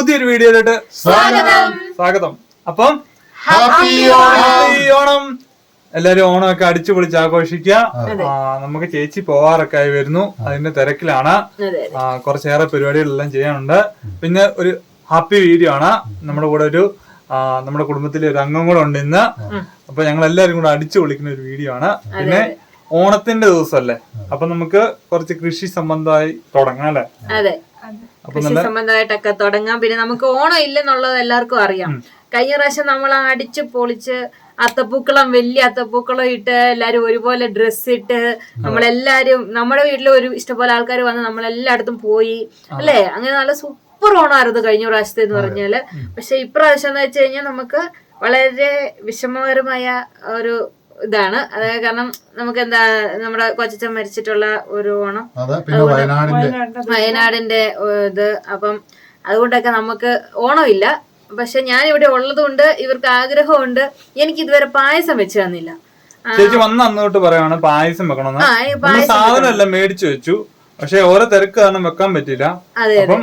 പുതിയൊരു വീഡിയോയിലോട്ട് സ്വാഗതം. സ്വാഗതം. അപ്പം ഓണം എല്ലാരും ഓണമൊക്കെ അടിച്ചു പൊളിച്ച് ആഘോഷിക്കുക. ആ, നമുക്ക് ചേച്ചി പോവാറൊക്കെ ആയി വരുന്നു. അതിന്റെ തിരക്കിലാണ്. കുറച്ചേറെ പരിപാടികളെല്ലാം ചെയ്യാനുണ്ട്. പിന്നെ ഒരു ഹാപ്പി വീഡിയോ ആണ്. നമ്മുടെ കൂടെ ഒരു നമ്മുടെ കുടുംബത്തിലെ ഒരു അംഗം കൂടെ ഉണ്ട് ഇന്ന്. അപ്പൊ ഞങ്ങൾ എല്ലാവരും കൂടെ അടിച്ചു പൊളിക്കുന്ന ഒരു വീഡിയോ ആണ്. പിന്നെ ഓണത്തിന്റെ ദിവസം അല്ലേ അപ്പൊ നമുക്ക് കുറച്ച് കൃഷി സംബന്ധമായി തുടങ്ങാം അല്ലേ? കൃഷി സംബന്ധമായിട്ടൊക്കെ തുടങ്ങാം. പിന്നെ നമുക്ക് ഓണം ഇല്ലെന്നുള്ളത് എല്ലാവർക്കും അറിയാം. കഴിഞ്ഞ പ്രാവശ്യം നമ്മൾ അടിച്ച് പൊളിച്ച് അത്തപ്പൂക്കളം വലിയ അത്തപ്പൂക്കളം ഇട്ട് എല്ലാരും ഒരുപോലെ ഡ്രസ്സ് ഇട്ട് നമ്മളെല്ലാരും നമ്മുടെ വീട്ടിൽ ഒരു ഇഷ്ടപോലെ ആൾക്കാർ വന്ന് നമ്മളെല്ലായിടത്തും പോയി അല്ലേ? അങ്ങനെ നല്ല സൂപ്പർ ഓണമായിരുന്നു കഴിഞ്ഞ പ്രാവശ്യത്തെ എന്ന് പറഞ്ഞാൽ. പക്ഷെ ഇപ്രാവശ്യം എന്ന് വെച്ച് കഴിഞ്ഞാൽ നമുക്ക് വളരെ വിഷമകരമായ ഒരു ഇതാണ്. അതായത് കാരണം നമുക്ക് എന്താ നമ്മുടെ കൊച്ചച്ഛൻ മരിച്ചിട്ടുള്ള ഒരു ഓണം. വയനാടിന്റെ ഇത്. അപ്പം അതുകൊണ്ടൊക്കെ നമുക്ക് ഓണമില്ല. പക്ഷെ ഞാൻ ഇവിടെ ഉള്ളതുകൊണ്ട് ഇവർക്ക് ആഗ്രഹമുണ്ട്. എനിക്ക് ഇതുവരെ പായസം വെച്ച് തന്നില്ല. ചേച്ചി വന്ന അന്ന് തൊട്ട് പറയാണ് പായസം വെക്കണമെന്ന്. സാധനമല്ല മേടിച്ചു വെച്ചു. പക്ഷെ ഓരോ തിരക്ക് കാരണം വെക്കാൻ പറ്റില്ല. അപ്പം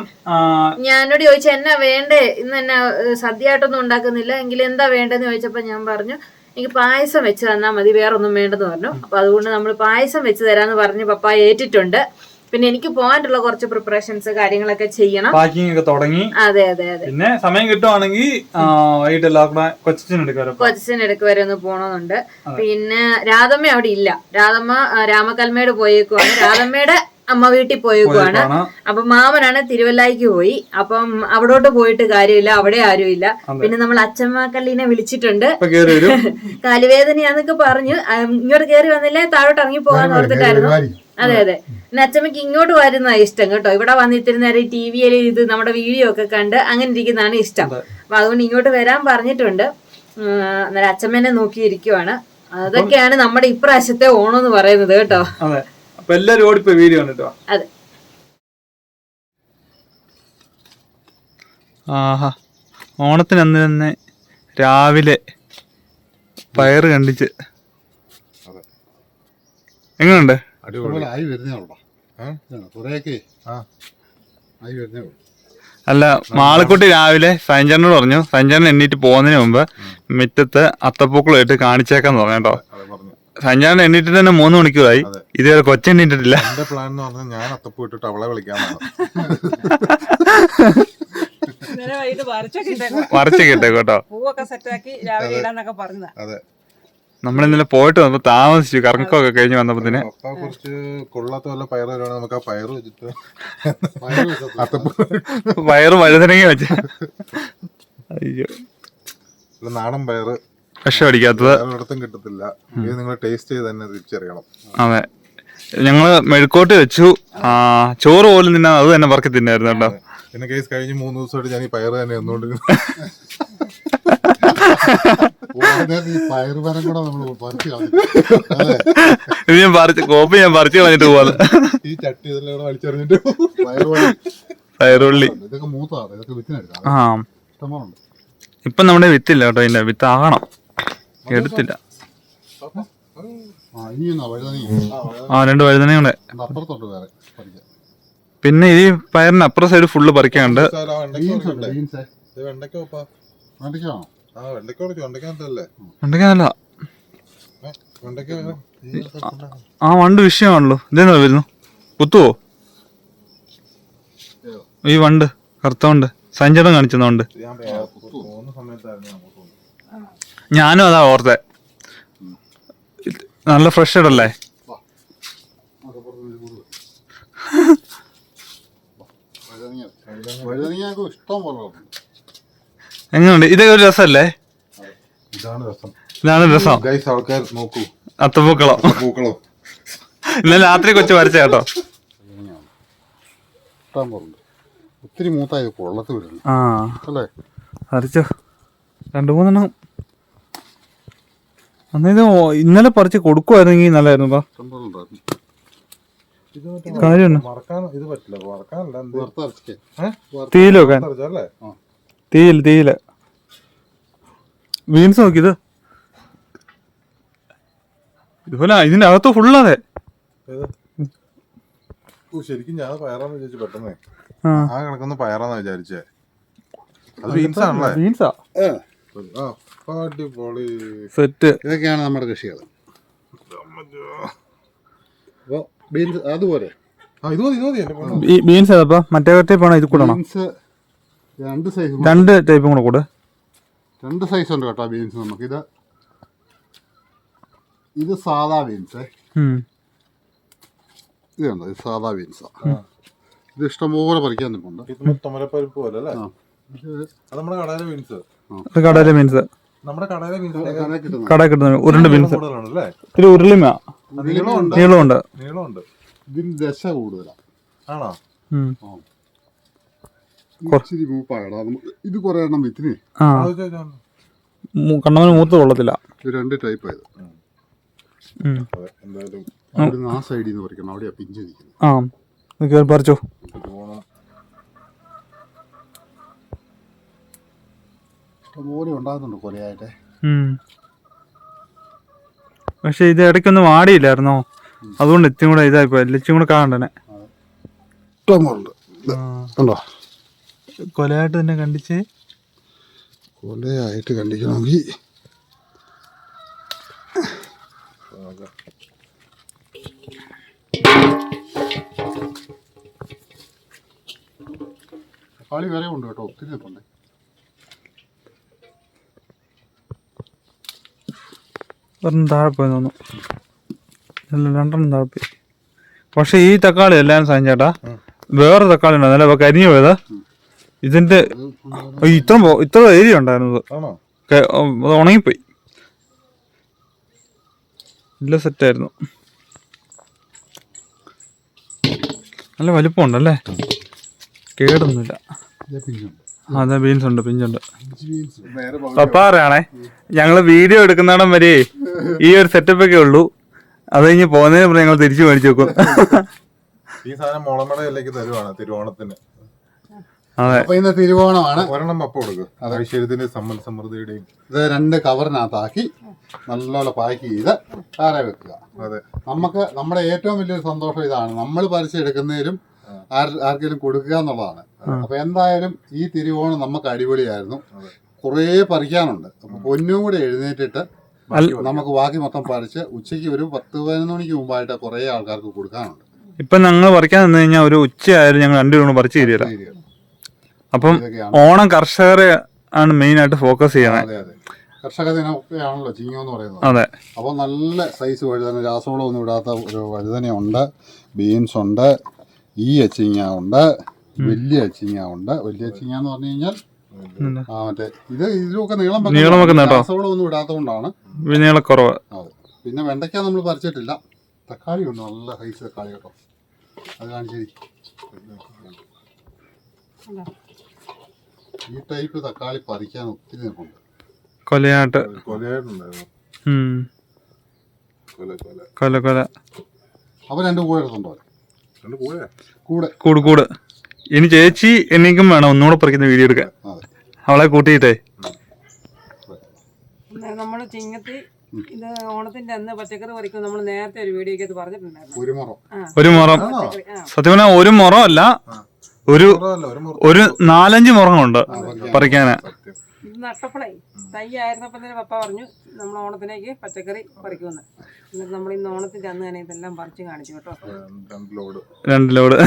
ഞാനോട് ചോദിച്ചു എന്നാ വേണ്ടേ? ഇന്ന് എന്നാ സദ്യ സദ്യയായിട്ടൊന്നും ഉണ്ടാക്കുന്നില്ല. എങ്കിൽ എന്താ വേണ്ടെന്ന് ചോദിച്ചപ്പോ ഞാൻ പറഞ്ഞു എനിക്ക് പായസം വെച്ച് തന്നാൽ മതി വേറെ ഒന്നും വേണ്ടെന്ന് പറഞ്ഞു. അപ്പോൾ അതുകൊണ്ട് നമ്മൾ പായസം വെച്ച് തരാന്ന് പറഞ്ഞ് പപ്പ ഏറ്റിട്ടുണ്ട്. പിന്നെ എനിക്ക് പോകാനുള്ള കുറച്ച് പ്രിപ്പറേഷൻസ് കാര്യങ്ങളൊക്കെ ചെയ്യണം. പാക്കിംഗ് ഒക്കെ തുടങ്ങി. അതെ അതെ അതെ. പിന്നെ സമയം കിട്ടുവാണെങ്കിൽ വൈകിട്ട് കൊച്ചിന് വരെ ഒന്ന് പോണമെന്നുണ്ട് പിന്നെ രാധമ്മ അവിടെ ഇല്ല. രാധമ്മ രാമകൽമേട് പോയേക്കുവാണ്. രാധമ്മയുടെ അമ്മ വീട്ടിൽ പോയേക്കുവാണ്. അപ്പൊ മാമനാണ് തിരുവല്ലായിക്ക് പോയി. അപ്പം അവിടോട്ട് പോയിട്ട് കാര്യമില്ല അവിടെ ആരും ഇല്ല പിന്നെ നമ്മൾ അച്ഛമ്മക്കല്ലിനെ വിളിച്ചിട്ടുണ്ട്. കാലുവേദനയാന്നൊക്കെ പറഞ്ഞു. ഇങ്ങോട്ട് കയറി വന്നില്ലേ? താഴോട്ട് ഇറങ്ങി പോകാൻ ഓർത്തിട്ടായിരുന്നു. അതെ അതെ. പിന്നെ അച്ഛമ്മക്ക് ഇങ്ങോട്ട് വരുന്ന ഇഷ്ടം കേട്ടോ. ഇവിടെ വന്ന് ഇത്തിരി നേരം ടി വിയിൽ ഇത് നമ്മുടെ വീഡിയോ ഒക്കെ കണ്ട് അങ്ങനെ ഇരിക്കുന്നതാണ് ഇഷ്ടം. അപ്പൊ അതുകൊണ്ട് ഇങ്ങോട്ട് വരാൻ പറഞ്ഞിട്ടുണ്ട്. അന്നേരം അച്ഛമ്മേനെ നോക്കിയിരിക്കുവാണ്. അതൊക്കെയാണ് നമ്മുടെ ഇപ്രാവശ്യത്തെ ഓണം എന്ന് പറയുന്നത് കേട്ടോ. അതെ. അപ്പൊ എല്ലാരും ഓടിപ്പോയി വീഡിയോ കണ്ടിട്ടോ? അതെ. ആഹാ. ഓണത്തിന് അന്ന് തന്നെ രാവിലെ പയറ് കണ്ടിച്ച്. എങ്ങനെയുണ്ട് ആയി വരുന്നേ ഉള്ളൂ. കുറെയൊക്കെ ആയി വരുന്നേ ഉള്ളൂ. അല്ല മാളക്കുട്ടി രാവിലെ സഞ്ചാരനോട് പറഞ്ഞു. സഞ്ചാരൻ എണ്ണീറ്റ് പോകുന്നതിന് മുമ്പ് മുറ്റത്ത് അത്തപ്പൂക്കളമായിട്ട് കാണിച്ചേക്കാന്ന് പറഞ്ഞു കേട്ടോ. സഞ്ചാരൻ എണ്ണീറ്റ് തന്നെ മൂന്ന് മണിക്കൂറായി. ഇതുവരെ കൊച്ചെണ്ണീറ്റിട്ടില്ല എന്റെ പ്ലാൻ എന്ന് പറഞ്ഞാൽ ഞാൻ അത്തപ്പൂ ഇട്ടിട്ട് അവളെ വിളിക്കാൻ. മറച്ചു കേട്ടോ കേട്ടോ. പൂവൊക്കെ സെറ്റാക്കി രാവിലെ ഇടാന്നൊക്കെ പറഞ്ഞതാ. അതെ. നമ്മൾ ഇന്നലെ പോയിട്ട് വന്നപ്പോ താമസിച്ചു കറക്കൊക്കെ കഴിഞ്ഞ് വന്നപ്പോ കുറച്ച് കൊള്ളാത്ത വല്ല പയറ് തരുവാണെങ്കിൽ നമുക്ക് ആ പയറ് വെച്ചിട്ട് പയറ് വഴുതനങ്ങി വെച്ച. അയ്യോ. നാടൻ പയറ്. വിഷം അടിക്കാത്തത് വേറെ ഒരിടത്തും കിട്ടത്തില്ല. ഇത് നിങ്ങൾ ടേസ്റ്റ് ചെയ്ത് തന്നെ തിരിച്ചറിയണം. അതെ. ഞങ്ങൾ മെഴുക്കോട്ട് വെച്ചു. ആ ചോറ് പോലും നിന്ന അത് തന്നെ വർക്ക് തിന്നായിരുന്നു കേട്ടോ. പിന്നെ കേസ് കഴിഞ്ഞ് മൂന്ന് ദിവസമായിട്ട് ഞാൻ ഈ പയറ് തന്നെ എന്നുകൊണ്ട് ഉടനെ ഈ പയറ് മരം കൂടെ നമ്മൾ പറിച്ച്. അതെ. ഇത് ഞാൻ പറിച്ച് കോപ്പി ഞാൻ പറിച്ചു കളഞ്ഞിട്ട് പോവാന്ന് ഈ ചട്ടി ഇതെല്ലാം കൂടെ വലിച്ചെറിഞ്ഞിട്ട് പയറ് മരം. പയറുള്ളി ഇതൊക്കെ മൂത്താണ്. ഇതൊക്കെ വിത്തിനെടുക്കാം ആ. ഇഷ്ടംപോലെ ഇപ്പൊ നമ്മുടെ വിത്തില്ല കേട്ടോ ഇതിന്റെ വിത്ത് ആകണം. എടുത്തില്ല ആ രണ്ട് വഴുതനയുണ്ട് പിന്നെ ഈ പയറിന് അപ്പുറ സൈഡ് ഫുള്ള് പറിക്കണ്ടേ? ആ വണ്ട് വിഷയമാണല്ലോ. ഇതെന്താ വരുന്നു? കുത്തുവോ? ഈ വണ്ട് കറുത്ത വണ്ട്. സഞ്ചടം കാണിച്ചെന്ന ഞാൻ പോകുന്ന സമയത്തായിരുന്നു ഞാനും അതാ ഓർത്തെ. നല്ല ഫ്രഷ് ഇടല്ലേ. എങ്ങനെയുണ്ട് ഇതൊക്കെ ഒരു രസമല്ലേ ഇതാണ് രസം. ഇതാണ് രസം. ഗൈസ് ആൾക്കാർ നോക്കൂ. അത്തപ്പൂക്കളം. പൂക്കളോ ഇന്നലെ രാത്രി കൊച്ചു വരച്ച കേട്ടോ. ഒത്തിരി മൂത്തായത് കൊള്ളത്ത് വരുന്നു ആ. അല്ലേ? വരച്ചോ. രണ്ടു മൂന്നെണ്ണം. അന്ന് ഇത് ഓ- ഇന്നലെ പറിച്ച് കൊടുക്കുമായിരുന്നെങ്കിൽ നല്ലായിരുന്നു പാ തീയിൽ തീയിൽ തീയിൽ. ബീൻസ് നോക്കിയത് ഇതുപോലെ ഇതിന്റെ അകത്ത് ഫുള്ളതെ ശരിക്കും ഞാൻ പയറാന്ന് വിചാരിച്ചു പെട്ടെന്ന്. ആ. ആ കിടക്കുന്ന പയറാന്ന് വിചാരിച്ചേ. അത് ബീൻസ്? ആണല്ലേ ബീൻസാ? ഏ, ആ അടിപൊളി. സെറ്റ്. ഇതൊക്കെയാണ് നമ്മുടെ കൃഷികൾ അപ്പോൾ ബീൻസ് അതുപോലെ. ആ ഇത് മതി ഇത് മതി എന്റെ മോനെ. ബീൻസ് ഏതാ മറ്റേ ടൈപ്പ് ആണോ? ഇത് കൂടണോ? ബീൻസ് രണ്ട് സൈസ് രണ്ട് ടൈപ്പും കൂടെ കൂടെ. രണ്ട് സൈസ് ഉണ്ട് കേട്ടോ ബീൻസ് നമുക്ക്. ഇത് സാധാ ബീൻസ് ഇത് കണ്ടോ? ഇത് സാധാ ബീൻസാണ് ഇത് ഇഷ്ടംപോലെ പറിക്കാൻ നിൽപ്പുണ്ട്. ഇത് തുമരപ്പരിപ്പ് പോലെ അല്ലേ? ആ. നമ്മുടെ കടയിലെ കടയിലെ ബീൻസ് നമ്മുടെ കടയിലെ കട കിട്ടുന്ന ഉരുണ്ട് മീൻസ് കൂടുതലാണ് അല്ലേ? ഒരു ഉരുളിമ നീളമുണ്ട്. നീളമുണ്ട്. നീളമുണ്ട്. ഇതിന് ദശ കൂടുതലാണ് ആണോ. ഇച്ചിരി ഇത് കുറേ എണ്ണം വിത്തിന്. കണ്ണവന് മൂത്ത് കൊള്ളത്തില്ല. ഇത് രണ്ട് ടൈപ്പ് ആയത് എന്തായാലും അവിടുന്ന് ആ സൈഡിൽ നിന്ന് പറിക്കണം. അവിടെയാ പിഞ്ച് നിൽക്കുന്നത്. ആ. ഇത് കേറി പറിച്ചോ ഇത് പോണം. ഇഷ്ടംപോലെ ഉണ്ടാകുന്നുണ്ട് കൊലയായിട്ട്. പക്ഷെ ഇത് ഇടയ്ക്കൊന്നും വാടിയില്ലായിരുന്നോ? അതുകൊണ്ട് ഇത്തിരി കൂടെ ഇതായിപ്പോ ഇച്ചിരി കൂടെ കാണണ്ടനെ ഉണ്ടോ കൊലയായിട്ട് തന്നെ കണ്ടിച്ച്? കൊലയായിട്ട് കണ്ടിക്കണമെങ്കിൽ തക്കാളി വരെ ഉണ്ട് കേട്ടോ. ഒത്തിരി നിൽപ്പുണ്ട് ഒരെണ്ണം താഴെ പോയി ഇല്ല, രണ്ടെണ്ണം താഴെ പോയി. പക്ഷെ ഈ തക്കാളി എല്ലാം സാഞ്ചേട്ടാ വേറെ തക്കാളി ഉണ്ടോ. നല്ല കരിഞ്ഞു പോയതാ. ഇതിന്റെ ഇത്ര ഇത്ര ഏരിയ ഉണ്ടായിരുന്നത് അത്. ഉണങ്ങിപ്പോയി. നല്ല സെറ്റായിരുന്നു നല്ല വലിപ്പമുണ്ടല്ലേ കേടൊന്നുമില്ല. അതെ ബീൻസ് ഉണ്ട് പിഞ്ചുണ്ട് പപ്പാ പറയണേ ഞങ്ങൾ വീഡിയോ എടുക്കുന്നിടം വരെ ഈ ഒരു സെറ്റപ്പ് ഒക്കെ ഉള്ളൂ. അത് കഴിഞ്ഞ് പോകുന്നതിന് ഞങ്ങൾ തിരിച്ചു മേടിച്ചു വെക്കും. ഈ സാധനം മുളമടയിലേക്ക് തരുവാണ് തിരുവോണത്തിന്. അതെ. അപ്പൊ ഇന്ന് തിരുവോണമാണ്. ഒരെണ്ണം അപ്പം കൊടുക്കും. ഐശ്വര്യത്തിന്റെ സമ്പൽ സമൃദ്ധിയുടെയും. ഇത് രണ്ട് കവറിനകത്താക്കി നല്ലോണം പാക്ക് ചെയ്ത് താഴെ വെക്കുക. അതെ. നമുക്ക് നമ്മുടെ ഏറ്റവും വലിയൊരു സന്തോഷം ഇതാണ്. നമ്മൾ പറിച്ചെടുക്കുന്നതിലും എടുക്കുന്നതിലും ആർക്കെങ്കിലും കൊടുക്കുക എന്നുള്ളതാണ്. അപ്പൊ എന്തായാലും ഈ തിരുവോണം നമുക്ക് അടിപൊളിയായിരുന്നു. കുറേ പറിക്കാനുണ്ട്. അപ്പൊ പൊന്നും കൂടെ എഴുന്നേറ്റിട്ട് നമുക്ക് ബാക്കി മൊത്തം പറിച്ച് ഉച്ചയ്ക്ക് ഒരു പത്ത് പതിനൊന്ന് മണിക്ക് മുമ്പായിട്ട് കുറേ ആൾക്കാർക്ക് കൊടുക്കാനുണ്ട്. ഇപ്പൊ ഞങ്ങൾ പറിക്കാൻ നിന്ന് കഴിഞ്ഞാൽ ഒരു ഉച്ചയായാലും ഞങ്ങൾ രണ്ടുപേരും പറിച്ചു തരില്ല ശരിയാണ്. അപ്പം ഓണം കർഷകരെ ആണ് മെയിൻ ആയിട്ട് ഫോക്കസ് ചെയ്യണം. അതെ അതെ. കർഷക ദിനമൊക്കെയാണല്ലോ ചിങ്ങം എന്ന് പറയുന്നത്. അതെ. അപ്പോൾ നല്ല സൈസ് വഴുതന രാസവളം ഒന്നും ഇടാത്ത ഒരു വഴുതനയുണ്ട്. ബീൻസ് ഉണ്ട്. ഈ അച്ചിങ്ങ ഉണ്ട്. വലിയ ചിങ്ങ ഉണ്ട് വലിയ ചിങ്ങ എന്ന് പറഞ്ഞു കഴിഞ്ഞാൽ ആ മറ്റേ ഇത് ഇതിലൊക്കെ നീളം വെക്കുന്ന നീളം വെക്കുന്ന കേട്ടോ. രാസവളമൊന്നും ഇടാത്തതുകൊണ്ടാണ്. വിനീളക്കുറവ് അതെ. പിന്നെ വെണ്ടയ്ക്ക നമ്മൾ പറിച്ചിട്ടില്ല. തക്കാളി ഉണ്ട്. നല്ല ഹൈസ് തക്കാളി കേട്ടോ. അത് കാണിച്ചേരി ഈ ടൈപ്പ് തക്കാളി പറിക്കാൻ ഒത്തിരി നിൽപ്പുണ്ട്. കൊലയാട്ട്. കൊല കൊല. കൊല കൊല. അപ്പോൾ രണ്ട് കൂടെ എടുത്തുണ്ടോ? കൂടെ. കൂട് കൂട്. ഇനി ചേച്ചി എനിക്കും വേണം. ഒന്നുകൂടെ പറിക്കുന്ന വീഡിയോ എടുക്കാൻ. അവളെ കൂട്ടിയിട്ടേ. നമ്മൾ ചിങ്ങത്തി ഇത് ഓണത്തിന്റെ അന്ന് പച്ചക്കറി പറിക്കും. നമ്മൾ നേരത്തെ ഒരു വീഡിയോക്ക് പറഞ്ഞിട്ടുണ്ടായിരുന്നു. ഒരു മുറം. സത്യം പറഞ്ഞാൽ ഒരു മുറം അല്ല ഒരു മുറമല്ല ഒരു നാലഞ്ച് മുറങ്ങുണ്ട് പറിക്കാന്. ഇത് നട്ടപ്പളേ തൈ ആയിരുന്നപ്പം തന്നെ പപ്പ പറഞ്ഞു നമ്മൾ ഓണത്തിനേക്ക് പച്ചക്കറി പറിക്കുമെന്ന്. എന്നിട്ട് നമ്മൾ ഇന്ന് ഓണത്തിന്റെ അന്ന് തന്നെ ഇതെല്ലാം പറിച്ച് കാണിച്ചു കേട്ടോ. രണ്ട് ലോഡ്. രണ്ട് ലോഡ്.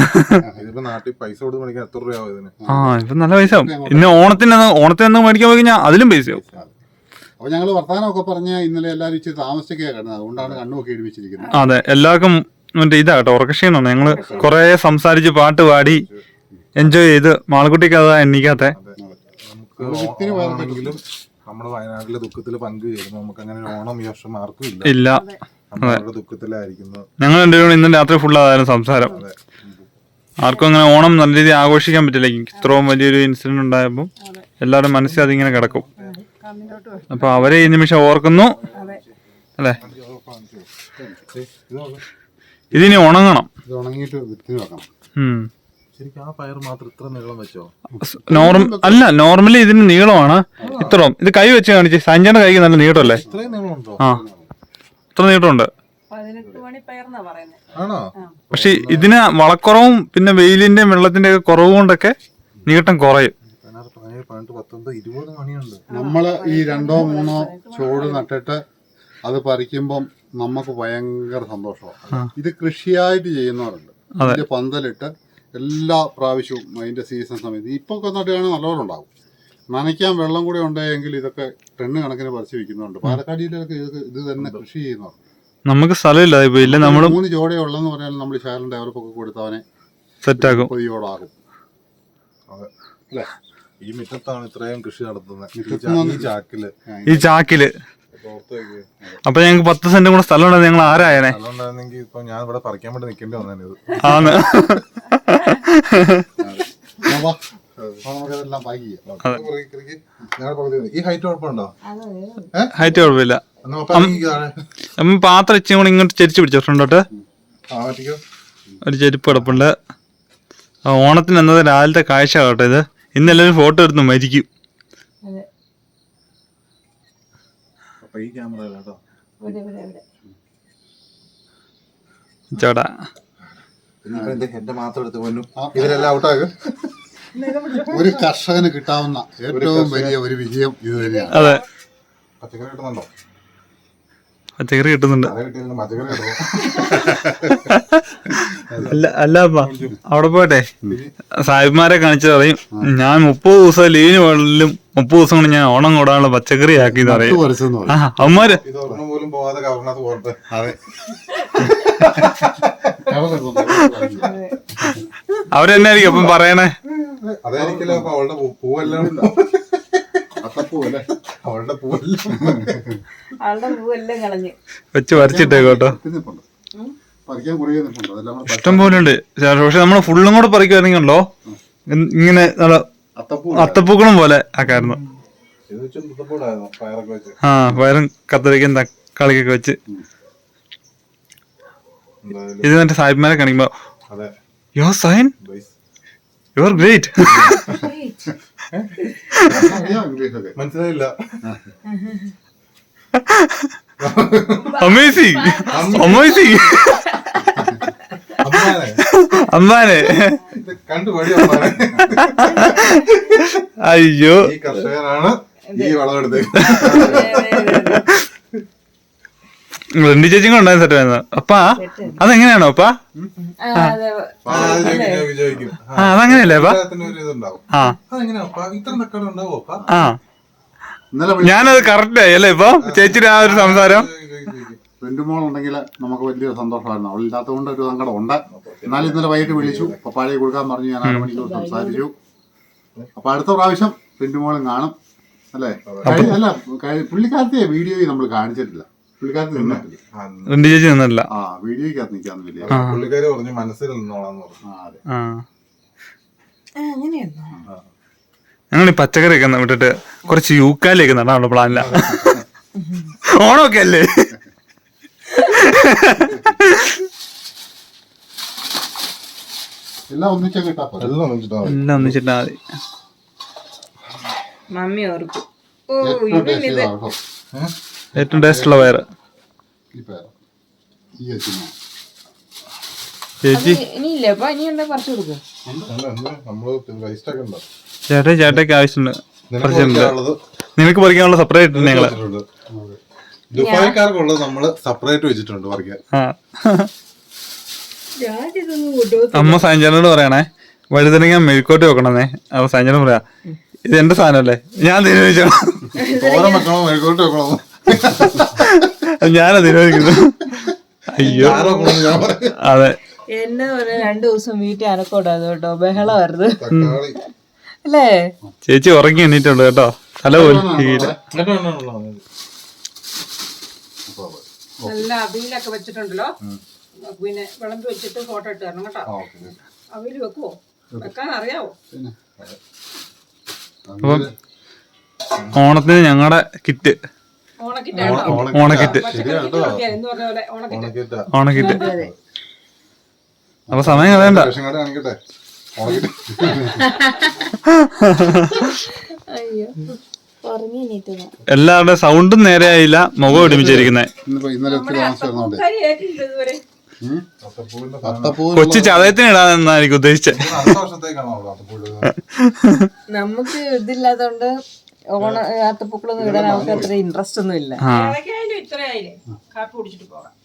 ഇതിപ്പോ നാട്ടിൽ പൈസ കൊടുത്ത് മേടിക്കാൻ എത്ര രൂപയാവും ഇതിന്? ആ ഇപ്പൊ നല്ല പൈസ ആവും. ഇന്ന് ഓണത്തിന് ഓണത്തിന് മേടിക്കാൻ പോയി കഴിഞ്ഞാൽ അതിലും പൈസ ആവും. അപ്പോൾ ഞങ്ങൾ വർത്തമാനമൊക്കെ പറഞ്ഞ ഇന്നലെ എല്ലാവരും ഇച്ചിരി താമസിക്കുകയാണ് കിടന്നത്. അതുകൊണ്ടാണ് കണ്ണുമൊക്കെ ഇടിപ്പിച്ചിരിക്കുന്നത് അതെ എല്ലാവർക്കും മറ്റേ ഇതാ കേട്ടോ ഉറക്കക്ഷീണമാണ് ഞങ്ങൾ കൊറേ സംസാരിച്ച് പാട്ട് പാടി എൻജോയ് ചെയ്ത് മാളക്കുട്ടിക്ക് അതാ എണ്ണിക്കാത്തെ. വിത്തിന് പോയാൽ ഓണമെങ്കിലും നമ്മുടെ വയനാട്ടിലെ ദുഃഖത്തിൽ പങ്കുചേരുന്നു നമുക്ക് അങ്ങനെ ഓണം ഈ വർഷം ആർക്കും ഇല്ല. ഇല്ല നമ്മളുടെ ദുഃഖത്തിലായിരിക്കുന്നു. ഞങ്ങൾ രണ്ടുപേരും ഇന്നലെ രാത്രി ഫുൾ അതായിരുന്നു സംസാരം. ആർക്കും അങ്ങനെ ഓണം നല്ല രീതിയിൽ ആഘോഷിക്കാൻ പറ്റില്ല. ഇത്രയും വലിയൊരു ഇൻസിഡന്റ് ഉണ്ടായപ്പോൾ എല്ലാവരും മനസ്സിൽ അതിങ്ങനെ കിടക്കും. അപ്പൊ അവരെ ഈ നിമിഷം ഓർക്കുന്നു. അല്ലേ. ഇതിനി ഉണങ്ങണം. ഇത് ഉണങ്ങിയിട്ട് വെക്കണം. ഉം. ശരിക്കും ആ പയർ മാത്രം ഇത്ര നീളം വെച്ചോ? നോർമൽ അല്ല നോർമലി ഇതിന് നീളമാണ്. ഇത്രയും. ഇത് കൈ വെച്ച് കാണിച്ച് സഞ്ജയുടെ കൈക്ക് നല്ല നീളമല്ലേ ഇത്രയും നീളമുണ്ടോ? ആ. ഇത്ര പറയുന്നത് ആണോ? പക്ഷെ ഇതിന് വളക്കുറവും പിന്നെ വെയിലിന്റെയും വെള്ളത്തിന്റെ ഒക്കെ കുറവ് കൊണ്ടൊക്കെ നീട്ടം കുറയും. നമ്മൾ ഈ രണ്ടോ മൂന്നോ ചോട് നട്ടിട്ട് അത് പറിക്കുമ്പം നമുക്ക് ഭയങ്കര സന്തോഷമാണ് ഇത് കൃഷിയായിട്ട് ചെയ്യുന്നവരുണ്ട്. ഇതിന്റെ പന്തലിട്ട് എല്ലാ പ്രാവശ്യവും അതിന്റെ സീസൺ സമയത്ത്. ഇപ്പോൾ ഒക്കെ നടുകയാണെങ്കിൽ നല്ലപോലെ ഉണ്ടാവും. നനയ്ക്കാൻ വെള്ളം കൂടെ ഉണ്ടെങ്കിൽ ഇതൊക്കെ ടെണ്ണ് കണക്കിന് പറിച്ചു വിൽക്കുന്നുണ്ട് പാലക്കാട് ജില്ലയിലൊക്കെ ഇത് ഇത് തന്നെ കൃഷി ചെയ്യുന്നുണ്ട് നമുക്ക് സ്ഥലമില്ല. ഇപ്പൊ ഇല്ല നമ്മൾ മൂന്ന് ജോഡേ ഉള്ളെന്ന് പറഞ്ഞാൽ നമ്മൾ ഷാരൻ ഡെവലപ്പൊക്കെ കൊടുത്തവനെ സെറ്റാക്കും. പൊതിയോടാകും അല്ലേ? ഈ മിറ്റത്താണ് ഇത്രയും കൃഷി നടത്തുന്നത്. ഈ ചാക്കിൽ. ഈ ചാക്കിൽ. ഓർത്ത്. അപ്പൊ ഞങ്ങൾക്ക് പത്ത് സെന്റ് കൂടെ സ്ഥലം ഉണ്ടെങ്കിൽ ഞങ്ങൾ ആരായനെ? ഇപ്പൊ ഞാൻ ഇവിടെ പറിക്കാൻ വേണ്ടി നിൽക്കേണ്ടി വന്നേനെ ഇത്. ആന്ന് വാ, നമുക്കതെല്ലാം പാക്ക് ചെയ്യാം. കുറുക്കി, കുറുക്കി. ഞങ്ങളുടെ പകുതി മതി. ഈ ഹൈറ്റ് കുഴപ്പമുണ്ടോ ഹൈറ്റ് കുഴപ്പമില്ല എന്നാ അപ്പൊ ഈ താഴെ. അപ്പം പാത്രം ഇച്ചിരി കൂടെ ഇങ്ങോട്ട് ചെരിച്ച് പിടിച്ചോ ഫ്രണ്ടോട്ട് ആ മാറ്റിക്കോ ഒരു ചെരുപ്പ് കിടപ്പുണ്ട്. ആ, ഓണത്തിന് എന്നത് രാവിലത്തെ കാഴ്ച കേട്ടോ ഇത്. ഇന്ന് എല്ലാവരും ഫോട്ടോ എടുത്ത് മരിക്കും. അപ്പൊ ഈ ക്യാമറ കേട്ടോ എന്റെ മാത്രം എടുത്ത് ഔട്ടാകും ഒരു കർഷകന് കിട്ടാവുന്ന ഏറ്റവും വലിയ ഒരു വിജയം ഇത് തന്നെയാണ്. അതെ. പച്ചക്കറി കിട്ടുന്നുണ്ടോ? പച്ചക്കറി കിട്ടുന്നുണ്ട്. അല്ല അല്ല അപ്പ അവിടെ പോട്ടെ. സാഹിബ്മാരെ കാണിച്ചു പറയും ഞാൻ മുപ്പത് ദിവസം ലീവിന് പോലും മുപ്പത് ദിവസം കൊണ്ട് ഞാൻ ഓണം കൂടാനുള്ള പച്ചക്കറി ആക്കി പറയും. അമ്മമാര് പറയും. ആ അവന്മാര്. ഇത് ഒരെണ്ണം പോലും പോവാതെ കവറിനകത്ത് പോകട്ടെ. അതെ. അവരെന്നെ ആയിരിക്കും അപ്പം പറയണേ? അതായിരിക്കും അവളുടെ പൂവെല്ലാം അത്തപ്പൂ അല്ലേ അവളുടെ പൂവെല്ലാം? ആളുടെ പൂവെല്ലാം കളഞ്ഞ്. വെച്ച് വരച്ചിട്ടേക്കോ കേട്ടോ. ഇത് നിൽപ്പുണ്ട് പറിക്കാൻ കുറേ നിൽപ്പുണ്ട് അതെല്ലാം കൂടെ ഇഷ്ടം പോലെ ഉണ്ട്. പക്ഷെ നമ്മൾ ഫുള്ളും കൂടെ പറിക്കുവാണെങ്കിലോ ഇങ്ങനെ നല്ല അത്തപ്പൂ അത്തപ്പൂക്കളം പോലെ ആക്കായിരുന്നു. ഇത് വെച്ച് മുത്തപ്പോടായിരുന്നു പയറൊക്കെ വെച്ച്. ആ പയറും കത്തരിക്കും തക്കാളിക്കൊക്കെ വെച്ച്. എന്തായാലും ഇത് മറ്റേ സാഹിബ്മാരെ കാണിക്കുമ്പോ അതെ. യോ സൈൻ ബൈസ്. യു ആർ ഗ്രേറ്റ് ഇംഗ്ലീഷൊക്കെ മനസ്സിലായില്ല. Amazing amazing അമ്മാനെ. അമ്മാനെ. ഇത് കണ്ടു പടി അമ്മാനെ. അയ്യോ. ഈ കർഷകനാണ് ഈ വളമെടുത്തത്. രണ്ട് ചേച്ചിയും ഉണ്ടായ സെറ്റ് ആയിരുന്നു. അപ്പാ അതെങ്ങനെയാണോ അപ്പാ? ആ, അതങ്ങനെയല്ലേ അപ്പാ? ആ. ആ. ഇന്നലെ ഞാനത് കറക്റ്റ് ആയി അല്ലേ ഇപ്പൊ? ചേച്ചിയുടെ ആ ഒരു സംസാരം. പെൺമോൾ ഉണ്ടെങ്കിൽ നമുക്ക് വലിയ സന്തോഷമായിരുന്നു. അവൾ കൊണ്ട് ഒരു സങ്കടം ഉണ്ട്. എന്നാലും ഇന്നലെ വൈകിട്ട് വിളിച്ചു. പപ്പാഴയെ കൊടുക്കാൻ പറഞ്ഞു. ഞാൻ അര മണിക്കൂർ സംസാരിച്ചു. അപ്പൊ അടുത്ത പ്രാവശ്യം പെൺമോളും കാണും. അല്ലേ? അല്ല പുള്ളിക്കാരത്തെ വീഡിയോയിൽ നമ്മൾ കാണിച്ചിട്ടില്ല. രണ്ട് ചേച്ചി നിന്നില്ല ആ വീഡിയോയ്ക്കകത്ത് നിൽക്കാന്ന് വലിയ പുള്ളിക്കാരി പറഞ്ഞു മനസ്സിൽ നിന്നോളാന്ന് പറഞ്ഞു. ആ അതെ. ആ. അങ്ങനെയാണോ ഞങ്ങൾ ഈ പച്ചക്കറിയൊക്കെ വിട്ടിട്ട് കുറച്ച് യൂക്കാലിയൊക്കെ നടാനുള്ള പ്ലാനില്ല ഓണമൊക്കെ അല്ലേ എല്ലാം ഒന്നിച്ചാൽ കിട്ടാ എല്ലാം മതി. എല്ലാം ഒന്നിച്ചിട്ടാ മതി. മമ്മി ഓർക്കും. ഓ ഇവനിത് ഏറ്റവും ടേസ്റ്റ് ഉള്ള പയറ് ഈ പേര ഈ അച്ഛനാ ചേച്ചി ചേട്ടൻ ചേട്ടയ്ക്ക് ആവശ്യമുണ്ട്. നിനക്ക് പറിക്കാനുള്ള സെപ്പറേറ്റ് ഞങ്ങൾ. ദുബായിക്കാർക്കുള്ളത് നമ്മൾ സെപ്പറേറ്റ് വെച്ചിട്ടുണ്ട് പറിക്കാൻ. അമ്മ സഞ്ജനോട് പറയണേ വഴുതനങ്ങ മെഴുക്കോട്ട് വെക്കണമെന്നേ. അപ്പൊ സഞ്ജന പറയാ ഇത് എന്റെ സാധനമല്ലേ? ഞാൻ തീരുമാനിച്ചോളാം മെഴുക്കോട്ട് വെക്കണോ? മെഴുകോട്ട് നിരോധിക്കുന്നു അയ്യോ. അതെ. എന്നെ പറയാ രണ്ടു ദിവസം വീട്ടിൽ അനക്കോടാது കേട്ടോ. ബഹളമായിരുന്നു വരുന്നത് അല്ലേ? ചേച്ചി ഉറങ്ങി എണ്ണീട്ടുണ്ട് കേട്ടോ. തല പോലും നല്ല അവിയിലൊക്കെ വെച്ചിട്ടുണ്ടല്ലോ. പിന്നെ വിളമ്പി വെച്ചിട്ട് ഫോട്ടോ ഇട്ട് തരണം കേട്ടോ. ആ, ഓക്കേ. അവിയിൽ വെക്കുവോ? വെക്കാൻ അറിയാവോ? ഓണത്തിന് ഞങ്ങളുടെ കിറ്റ്. ഓണക്കിറ്റ് അപ്പൊ സമയം കളയണ്ട. എല്ലാവരുടെ സൗണ്ടും നേരെ ആയില്ല. മുഖം ഒരുമിച്ചിരിക്കുന്നേ കൊച്ചി ചതയത്തിന് ഇടാന്നായിരിക്കും ഉദ്ദേശിച്ചത് നമുക്ക് ഇതില്ലാത്തോണ്ട് ഓണ അത്തപ്പൂക്കളൊന്നും ഇടാൻ അവർക്ക് അത്ര ഇൻട്രസ്റ്റ് ഒന്നും ഇല്ല. മാക്സിമം ഉച്ച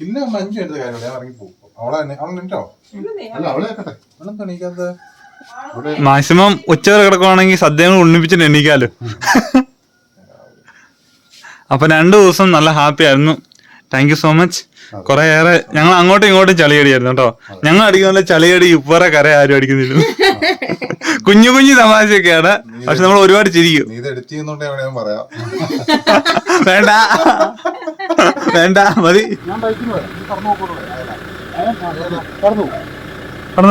ഇല്ല അഞ്ചു കാര്യം ഞാൻ ഇറങ്ങി പോകും. അവളെ അല്ല അവളെ കേട്ടെ അവളെന്താ എണീക്കാത്തത്? മാക്സിമം ഉച്ചവരെ കിടക്കുവാണെങ്കിൽ സദ്യങ്ങൾ ഉണ്ണിപ്പിച്ചിട്ട് എണീക്കാലോ. അപ്പൊ രണ്ടു ദിവസം നല്ല ഹാപ്പി ആയിരുന്നു. താങ്ക് യു സോ മച്ച് കുറെ ഏറെ ഞങ്ങൾ അങ്ങോട്ടും ഇങ്ങോട്ടും ചളിയടിയായിരുന്നു കേട്ടോ. ഞങ്ങൾ അടിക്കുന്ന ചളിയടി ഇപ്പറെ കര ആരും അടിക്കുന്നില്ല. കുഞ്ഞു കുഞ്ഞു തമാശയൊക്കെയാണ്. പക്ഷെ നമ്മൾ ഒരുപാട് ചിരിക്കും. നീ ഇത് എഡിറ്റ് ചെയ്യുന്നോണ്ട് എവിടെ ഞാൻ പറയാം. വേണ്ട. വേണ്ട. മതി. ഞാൻ ബൈക്കിന് നീ കടന്നു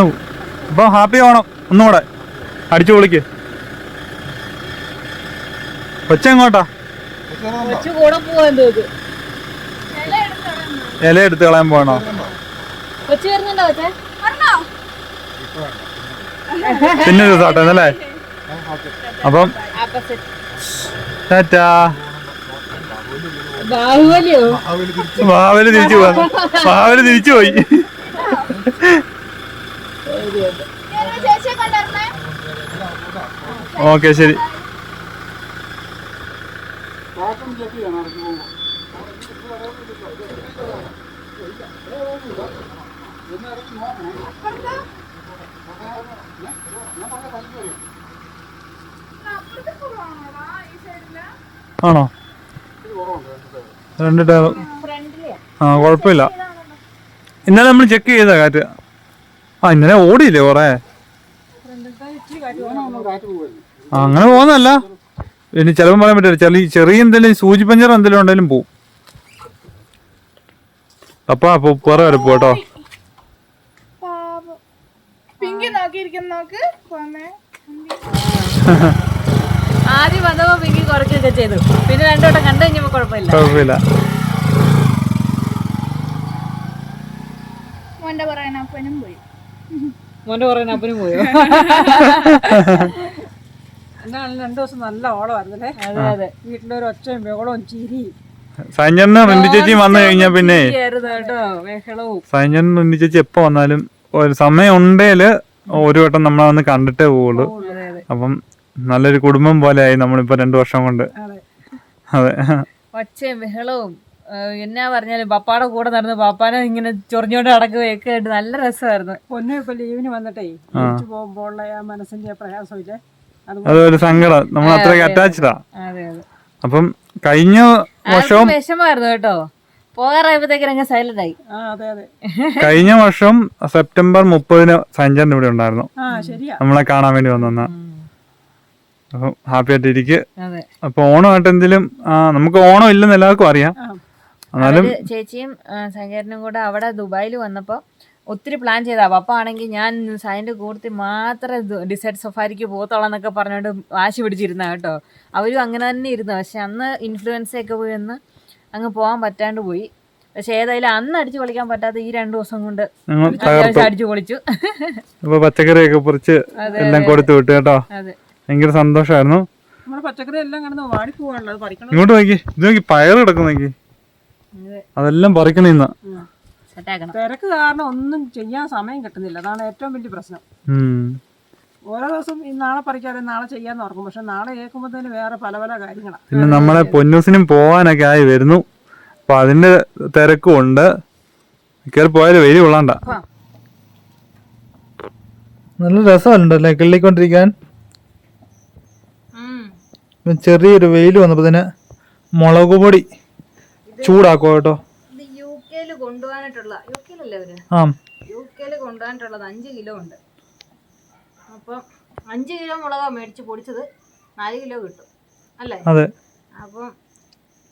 പോകും അപ്പൊ ഹാപ്പി ആവണം. ഒന്നുകൂടെ. അടിച്ചു പൊളിക്ക്. കൊച്ചെങ്ങോട്ടാ കൊച്ചു കൂടെ പോവാൻ തോന്നുന്നു ഇല എടുത്ത് കളയാൻ പോണോ കൊച്ചു വരുന്നുണ്ടോ കൊച്ചേ? പിന്നെ ഒരു ദിവസം അല്ലേ? അപ്പം ടാറ്റാ. ബാഹുബലിയോ? മാവൽ തിരിച്ചു പോവാ ബാഹുബലി തിരിച്ചു പോയി. ഓക്കെ ശരി. ആണോ? രണ്ട് ടയർ ആ കുഴപ്പമില്ല. ഇന്നലെ നമ്മൾ ചെക്ക് ചെയ്ത കാറ്റ്. ആ ഇന്നലെ ഓടിയില്ലേ കൊറേ? അങ്ങനെ പോകുന്നല്ല ഇനി ചിലവും പറയാൻ പറ്റില്ല. ചെറിയ ചെറിയ എന്തെങ്കിലും സൂചി പഞ്ചർ എന്തെങ്കിലും ഉണ്ടെങ്കിലും പോവും. അപ്പൊ അപ്പൊ കുറെ വരെ പോട്ടോ പിങ്കി നോക്കിയിരിക്കുന്ന നോക്ക് ആദ്യം വന്നപ്പോ പിങ്കി കുറയ്ക്കുകയൊക്കെ ചെയ്തു. പിന്നെ രണ്ടോട്ടം കണ്ടു കഴിഞ്ഞപ്പോ കുഴപ്പമില്ല. കുഴപ്പമില്ല. മോന്റെ പറയാൻ അപ്പനും പോയി. മോന്റെ പറയുന്ന അപ്പനും പോയോ? രണ്ടു ദിവസം നല്ല ഓളമായിരുന്നല്ലേ? അതെ അതെ. വീട്ടിലെ ഒരു ഒച്ചയും ബഹളവും ചിരിയും സഞ്ജന റിന്റി ചേച്ചി വന്നു കഴിഞ്ഞാ പിന്നെ. റിന്റി ചേച്ചി എപ്പോ വന്നാലും ഒരു സമയം ഉണ്ടേൽ ഒരു വട്ടം നമ്മളെ വന്ന് കണ്ടിട്ടേ പോവുള്ളൂ. അപ്പം നല്ലൊരു കുടുംബം പോലെ ആയി നമ്മളിപ്പോ രണ്ടു വർഷം കൊണ്ട്. അതെ. അതെ. ഒച്ചയും ബഹളവും എന്നാ പറഞ്ഞാലും പപ്പാടെ കൂടെ നടന്ന് പപ്പാനെ ഇങ്ങനെ ചൊറിഞ്ഞോണ്ട് നടക്കുകയൊക്കെ ആയിട്ട് നല്ല രസമായിരുന്നു. പൊന്നു ഇപ്പൊ ലീവിന് വന്നിട്ടേ തിരിച്ചു പോകുമ്പോഴുള്ള ആ മനസ്സിന്റെ പ്രയാസമില്ലേ. അത് അതൊരു സങ്കടം. നമ്മൾ അത്രയ്ക്ക് അറ്റാച്ച്ഡാ അതെ. അതെ അപ്പം കഴിഞ്ഞ വർഷവും വിഷമായിരുന്നു കേട്ടോ. പോകാറായപ്പോഴത്തേക്കും അങ്ങ് സൈലന്റ് ആയി. ആ അതെ അതെ. കഴിഞ്ഞ വർഷം സെപ്റ്റംബർ മുപ്പതിന് സഞ്ചാരൻ ഇവിടെ ഉണ്ടായിരുന്നു. ആ ശരിയാ. നമ്മളെ കാണാൻ വേണ്ടി വന്ന അപ്പം ഹാപ്പി ആയിട്ട് ഇരിക്കു. അതെ. അപ്പൊ ഓണമായിട്ട് എന്തെങ്കിലും നമുക്ക് ഓണം ഇല്ലെന്ന് എല്ലാവർക്കും അറിയാം. എന്നാലും അവർ ചേച്ചിയും ആ, സഞ്ചാരനും കൂടെ അവിടെ ദുബായിൽ വന്നപ്പോ ഒത്തിരി പ്ലാൻ ചെയ്താ. പപ്പ ആണെങ്കിൽ ഞാൻ സൈന്റെ കൂട്ടത്തിൽ മാത്രമേ ഡിസൈഡ് സഫാരിക്ക് പോകത്തുള്ളൂ എന്നൊക്കെ പറഞ്ഞുകൊണ്ട് വാശി പിടിച്ചിരുന്ന കേട്ടോ. അവരും അങ്ങനെ തന്നെ ഇരുന്നു. പക്ഷെ അന്ന് ഇൻഫ്ലുവൻസ ഒക്കെ പോയി ഒന്ന് അങ്ങ് പോകാൻ പറ്റാണ്ട് പോയി. പക്ഷെ ഏതായാലും അന്ന് അടിച്ചു പൊളിക്കാൻ പറ്റാത്ത ഈ രണ്ടു ദിവസം കൊണ്ട് അടിച്ചു പൊളിച്ചു. ഇപ്പൊ പച്ചക്കറിയൊക്കെ പൊറിച്ച് എല്ലാം കൊടുത്തു വിട്ടു കേട്ടോ. അതെ. ഭയങ്കര സന്തോഷമായിരുന്നു ഇങ്ങോട്ട് നോക്കി. ഇത് നോക്കി പയർ കിടക്കും നോക്കി. അതെ. അതെല്ലാം പറിക്കണ ഇന്ന്. തിരക്ക് കാരണം ഒന്നും ചെയ്യാൻ സമയം കിട്ടുന്നില്ല. അതാണ് ഏറ്റവും വലിയ പ്രശ്നം. ഓരോ ദിവസം ഈ നാളെ പറിക്കാതെ നാളെ ചെയ്യാന്ന് ഓർക്കും. പക്ഷെ നാളെ കേൾക്കുമ്പോഴത്തേന് വേറെ പല പല കാര്യങ്ങളാണ് പിന്നെ നമ്മളെ പൊന്നൂസിനും പോവാനൊക്കെ ആയി വരുന്നു. അപ്പൊ അതിന്റെ തിരക്കും ഉണ്ട്. കയറി പോയാലും വെയിൽ കൊള്ളാണ്ട. നല്ല രസമല്ലേ കിള്ളിക്കൊണ്ടിരിക്കാൻ. ചെറിയൊരു വെയിൽ വന്നപ്പോ തന്നെ മുളക് പൊടി ചൂടാക്കോ കേട്ടോ? കൊണ്ടുപോകാനായിട്ടുള്ള യു കെയിലല്ലേ അവർ? ആ. യു കെയിൽ കൊണ്ടുപോകാനായിട്ടുള്ളത് അഞ്ച് കിലോ ഉണ്ട്. അപ്പം അഞ്ച് കിലോ മുളകാ മേടിച്ച് പൊടിച്ചത് നാല് കിലോ കിട്ടും അല്ലേ? അതെ. അപ്പം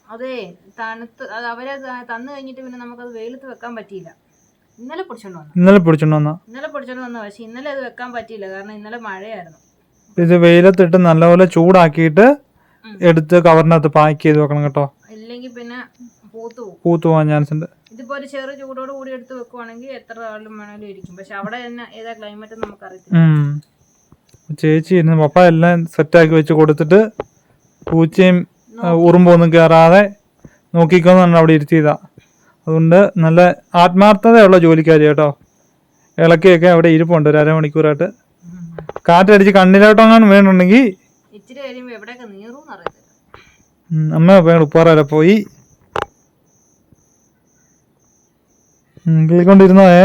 അതേ തണുത്ത് അത് അവരെ തന്നു കഴിഞ്ഞിട്ട് പിന്നെ നമുക്കത് വെയിലത്ത് വെക്കാൻ പറ്റിയില്ല. ഇന്നലെ പൊടിച്ചോണ്ട് വന്നു ഇന്നലെ പൊടിച്ചോണ്ട് വന്ന ഇന്നലെ പൊടിച്ചോണ്ട് വന്നു പക്ഷെ ഇന്നലെ അത് വെക്കാൻ പറ്റിയില്ല. കാരണം ഇന്നലെ മഴയായിരുന്നു. ഇത് വെയിലത്തിട്ട് നല്ലപോലെ ചൂടാക്കിയിട്ട്. എടുത്ത് കവറിനകത്ത് പാക്ക് ചെയ്ത് വെക്കണം കേട്ടോ. ഇല്ലെങ്കിൽ പിന്നെ പൂത്തു പൂത്ത് പോകാൻ ചാൻസ് ഉണ്ട് ഇതിപ്പോ ഒരു ചെറു ചൂടോട് കൂടി എടുത്ത് വെക്കുവാണെങ്കിൽ എത്ര നാളും വേണമെങ്കിലും ഇരിക്കും. പക്ഷെ അവിടെ തന്നെ ഏതാ ക്ലൈമറ്റ് നമുക്കറിയത്തില്ല. ചേച്ചി ഇരുന്ന് പപ്പ എല്ലാം സെറ്റാക്കി വെച്ച് കൊടുത്തിട്ട് പൂച്ചയും ഉറുമ്പൊന്നും കയറാതെ നോക്കിക്കോന്നാണ് അവിടെ ഇരുത്തിയതാ. അതുകൊണ്ട് നല്ല ആത്മാർത്ഥതയുള്ള ജോലിക്കാരി കേട്ടോ. ഇളക്കിയൊക്കെ അവിടെ ഇരിപ്പുണ്ട് ഒരു അരമണിക്കൂറായിട്ട്. കാറ്റടിച്ച് കണ്ണിലോട്ടെങ്ങാനും വീണുണ്ടെങ്കിൽ അമ്മ ഉപ്പാറ വരെ പോയി. കിളിക്കൊണ്ടിരുന്നോ ഏ?